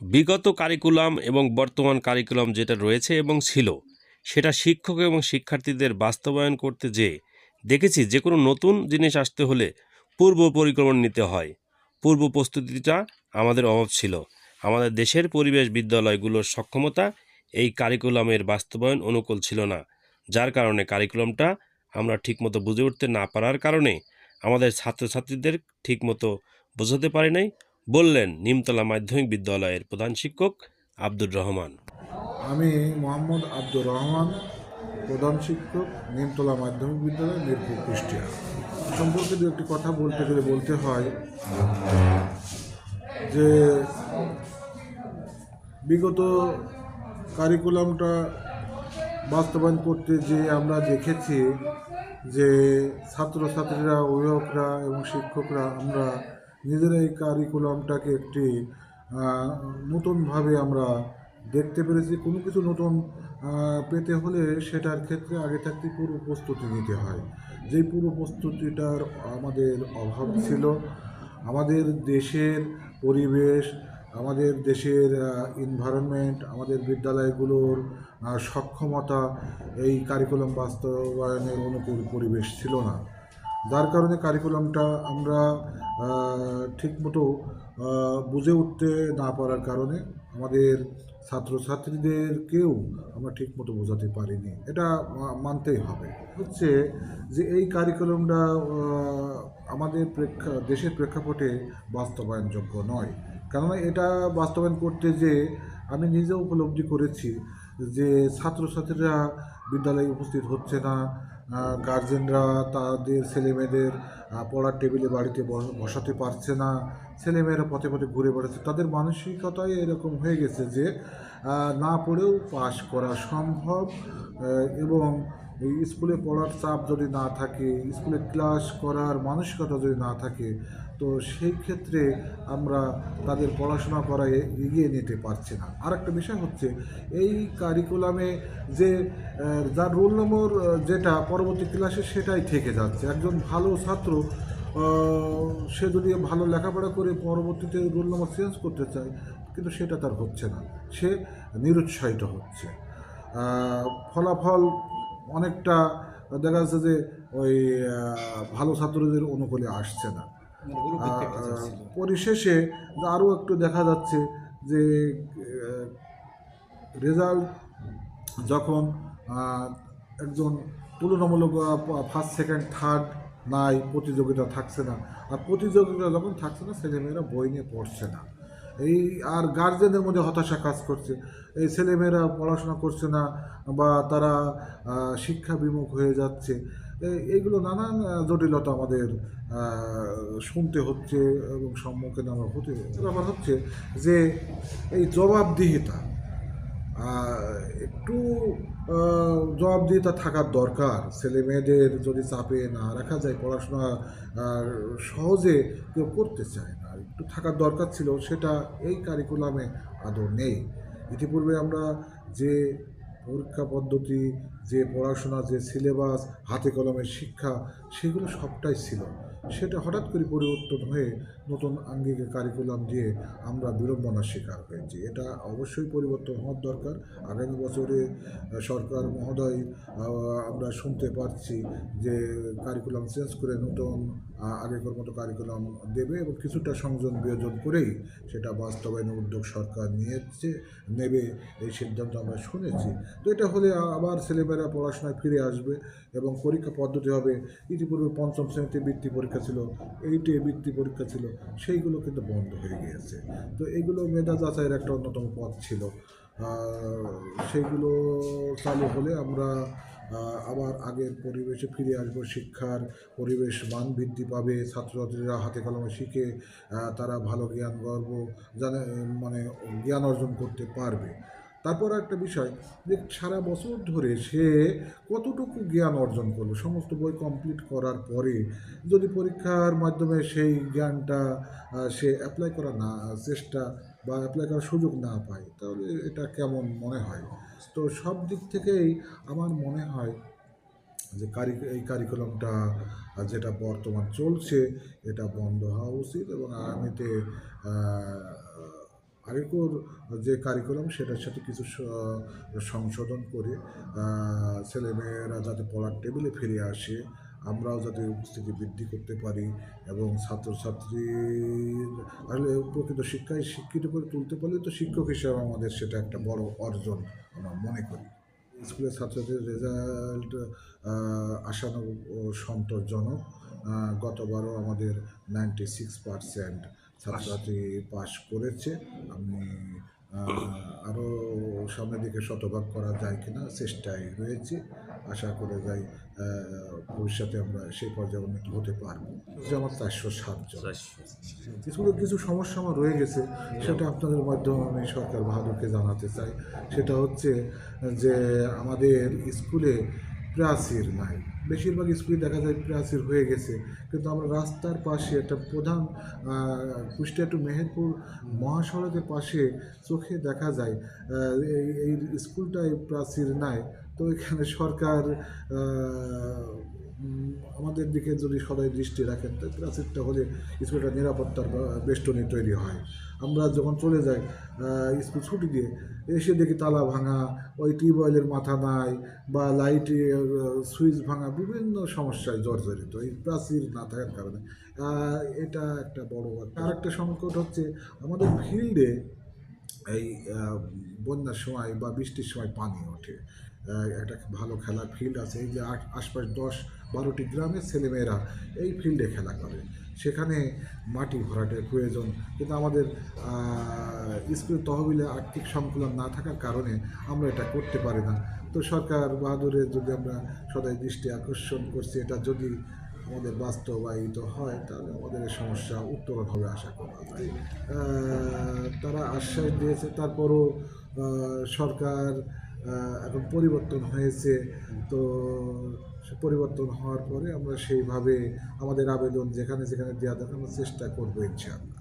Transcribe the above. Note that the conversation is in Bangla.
বিগত কারিকুলাম এবং বর্তমান কারিকুলাম যেটা রয়েছে এবং ছিল, সেটা শিক্ষক এবং শিক্ষার্থীদের বাস্তবায়ন করতে যে, দেখেছি যে কোনো নতুন জিনিস আসতে হলে পূর্ব পরিক্রমণ নিতে হয়। পূর্ব প্রস্তুতিটা আমাদের অভাব ছিল। আমাদের দেশের পরিবেশ বিদ্যালয়গুলোর সক্ষমতা এই কারিকুলামের বাস্তবায়ন অনুকূল ছিল না। যার কারণে কারিকুলামটা আমরা ঠিকমতো বুঝে উঠতে না পারার কারণে আমাদের ছাত্রছাত্রীদের ঠিকমতো বোঝাতে পারি নাই। বললেন নিমতলা মাধ্যমিক বিদ্যালয়ের প্রধান শিক্ষক আব্দুর রহমান। আমি মোহাম্মদ আব্দুর রহমান, প্রধান শিক্ষক, নিমতলা মাধ্যমিক বিদ্যালয়, মিরপুর, কুষ্টিয়া। সম্পর্কে দু একটি কথা বলতে গেলে বলতে হয় যে বিগত কারিকুলামটা বাস্তবায়ন করতে যে আমরা দেখেছি যে ছাত্রছাত্রীরা, অভিভাবকরা এবং শিক্ষকরা আমরা নিজেরা এই কারিকুলামটাকে একটি নতুনভাবে আমরা দেখতে পেরেছি। কোনো কিছু নতুন পেতে হলে সেটার ক্ষেত্রে আগে থাকতে পূর্ব প্রস্তুতি নিতে হয়। যেই পূর্ব প্রস্তুতিটার আমাদের অভাব ছিল, আমাদের দেশের পরিবেশ, আমাদের দেশের এনভায়রনমেন্ট আমাদের বিদ্যালয়গুলোর সক্ষমতা এই কারিকুলাম বাস্তবায়নের অনুকূল পরিবেশ ছিল না। যার কারণে কারিকুলামটা আমরা ঠিকমতো বুঝে উঠতে না পারার কারণে আমাদের ছাত্রছাত্রীদেরকেও আমরা ঠিকমতো বোঝাতে পারিনি। এটা মানতেই হবে। হচ্ছে যে এই কারিকুলামটা আমাদের প্রেক্ষা, দেশের প্রেক্ষাপটে বাস্তবায়নযোগ্য নয়। কেননা এটা বাস্তবায়ন করতে যে আমি নিজে উপলব্ধি করেছি যে ছাত্রছাত্রীরা বিদ্যালয়ে উপস্থিত হচ্ছে না গার্জেনরা তাদের ছেলেমেয়েদের পড়ার টেবিলে বাড়িতে বসাতে পারছে না। ছেলেমেয়েরা পথে পথে ঘুরে বেড়াচ্ছে। তাদের মানসিকতাই এরকম হয়ে গেছে যে না পড়েও পাশ করা সম্ভব এবং এই স্কুলে পড়ার চাপ যদি না থাকে, স্কুলে ক্লাস করার মানসিকতা যদি না থাকে, তো সেই ক্ষেত্রে আমরা তাদের পড়াশোনা করায় এগিয়ে নিতে পারছি না। আর একটা বিষয় হচ্ছে, এই কারিকুলামে যে যার রোল নম্বর যেটা পরবর্তী ক্লাসে সেটাই থেকে যাচ্ছে। একজন ভালো ছাত্র সে যদি ভালো লেখাপড়া করে পরবর্তীতে রোল নম্বর চেঞ্জ করতে চায়, কিন্তু সেটা তার হচ্ছে না। সে নিরুৎসাহিত হচ্ছে। ফলাফল অনেকটা দেখা যাচ্ছে যে ওই ভালো ছাত্রদের অনুকূলে আসছে না। পরিশেষে আরও একটু দেখা যাচ্ছে যে রেজাল্ট যখন একজন তুলনামূলক ফার্স্ট সেকেন্ড থার্ড নাই প্রতিযোগিতা থাকছে না। আর প্রতিযোগিতা যখন থাকছে না ছেলেমেয়েরা বই নিয়ে পড়ছে না। এই আর গার্জেনদের মধ্যে হতাশা কাজ করছে। এই ছেলেমেয়েরা পড়াশোনা করছে না বা তারা শিক্ষা বিমুখ হয়ে যাচ্ছে। এই- এইগুলো নানান জটিলতা আমাদের শুনতে হচ্ছে এবং সম্মুখীন আমরা হতে, ব্যাপার হচ্ছে যে এই জবাবদিহিতা একটু জবাবদিহিতা থাকার দরকার। ছেলে মেয়েদের যদি চাপে না রাখা যায়, পড়াশোনা সহজে কেউ করতে চায় না। থাকার দরকার ছিল, সেটা এই কারিকুলামে আদৌ নেই। ইতিপূর্বে আমরা যে পরীক্ষা পদ্ধতি, যে পড়াশোনা, যে সিলেবাস হাতে কলমের শিক্ষা, সেগুলো সবটাই ছিল। সেটা হঠাৎ করে পরিবর্তন হয়ে নতুন আঙ্গিকে কারিকুলাম দিয়ে আমরা বিড়ম্বনার শিকার হয়েছি। এটা অবশ্যই পরিবর্তন হওয়ার দরকার। আগামী বছরে সরকার, মহোদয় আমরা শুনতে পারছি যে কারিকুলাম চেঞ্জ করে নতুন আগেকার মতো কারিকুলাম দেবে এবং কিছুটা সংযোজন বিয়োজন করেই সেটা বাস্তবায়নের উদ্যোগ সরকার নিয়েছে, নেবে এই সিদ্ধান্ত আমরা শুনেছি। তো এটা হলে আবার ছেলেমেয়েরা পড়াশোনায় ফিরে আসবে এবং পরীক্ষা পদ্ধতি হবে। ইতিপূর্বে পঞ্চম শ্রেণীতে বৃত্তি পরীক্ষা ছিল, এইটে বৃত্তি পরীক্ষা ছিল, সেইগুলো কিন্তু বন্ধ হয়ে গিয়েছে। তো এইগুলো মেধা যাচাইয়ের একটা অন্যতম পথ ছিল। সেইগুলো চালু হলে আমরা আবার আগের পরিবেশে ফিরে আসব, শিক্ষার পরিবেশ, মান বৃদ্ধি পাবে, ছাত্রছাত্রীরা হাতে কলমে শিখে তারা ভালো জ্ঞান গর্ব, জানে মানে জ্ঞান অর্জন করতে পারবে। তারপর একটা বিষয়, যে সারা বছর ধরে সে কতটুকু জ্ঞান অর্জন করল? সমস্ত বই কমপ্লিট করার পরে যদি পরীক্ষার মাধ্যমে সেই জ্ঞানটা সে অ্যাপ্লাই করা না, চেষ্টা বা অ্যাপ্লাই করার সুযোগ না পায় তাহলে এটা কেমন মনে হয়? তো সব দিক থেকেই আমার মনে হয় যে কারি, এই কারিকুলামটা যেটা বর্তমান চলছে, এটা বন্ধ হওয়া উচিত এবং আগামীতে আগেকার যে কারিকুলাম সেটার সাথে কিছু সংশোধন করে ছেলেমেয়েরা যাতে পড়ার টেবিলে ফিরে আসে আমরাও যাতে উপস্থিতি বৃদ্ধি করতে পারি এবং ছাত্রছাত্রীর আসলে প্রকৃত শিক্ষায় শিক্ষিত করে তুলতে পারলে তো শিক্ষক হিসাবে আমাদের সেটা একটা বড় অর্জন আমরা মনে করি। স্কুলের ছাত্রদের রেজাল্ট আশানু সন্তোষজনক গতবারও আমাদের নাইনটি সিক্স পারসেন্ট ছাত্রছাত্রী পাস করেছে। আমি আরও সামনের দিকে শতভাগ করা যায় কিনা, চেষ্টায় রয়েছে। আশা করে যাই ভবিষ্যতে আমরা সেই পর্যায়ে উন্নীত হতে পারব। যে আমার চারশো সাতজন স্কুলে কিছু সমস্যা আমার রয়ে গেছে সেটা আপনাদের মাধ্যমে আমি সরকার বাহাদুরকে জানাতে চাই। সেটা হচ্ছে যে আমাদের স্কুলে প্রাচীর নাই। বেশিরভাগ স্কুলে দেখা যায় প্রাচীর হয়ে গেছে কিন্তু আমরা রাস্তার পাশে একটা প্রধান কুষ্টিয়া টু মেহেরপুর মহাসড়কের পাশে চোখে দেখা যায় এই এই স্কুলটায় প্রাচীর নাই। তো এখানে সরকার আমাদের দিকে যদি সবাই দৃষ্টি রাখেন, তো প্রাচীরটা হলে স্কুলটা নিরাপত্তার বেষ্টনী তৈরি হয়। আমরা যখন চলে যাই স্কুল ছুটি দিয়ে, এসে দেখি তালা ভাঙা, ওই টিউবওয়েলের মাথা নাই বা লাইটে সুইচ ভাঙা বিভিন্ন সমস্যায় জর্জরিত। এই প্রাচীর না থাকার কারণে। এটা একটা বড় একটা আরেকটা সংকট হচ্ছে, আমাদের ফিল্ডে এই বন্যার সময় বা বৃষ্টির সময় পানি ওঠে। একটা ভালো খেলার ফিল্ড আছে। এই যে আশপাশ দশ বারোটি গ্রামের ছেলেমেয়েরা এই ফিল্ডে খেলা করে। সেখানে মাটি ভরাটের প্রয়োজন। কিন্তু আমাদের স্কুল তহবিলে আর্থিক সংকুলন না থাকার কারণে আমরা এটা করতে পারি না। তো সরকার বাহাদুরের যদি আমরা সদাই দৃষ্টি আকর্ষণ করছি, এটা যদি আমাদের বাস্তবায়িত হয়, তাহলে আমাদের সমস্যা উত্তরণ হবে আশা করা। যায় তারা আশ্বাস দিয়েছে। তারপরও সরকার এখন পরিবর্তন হয়েছে। তো পরিবর্তন হওয়ার পরে আমরা সেইভাবে আমাদের আবেদন যেখানে যেখানে দেওয়া দরকার, আমরা চেষ্টা করব ইনশাআল্লাহ।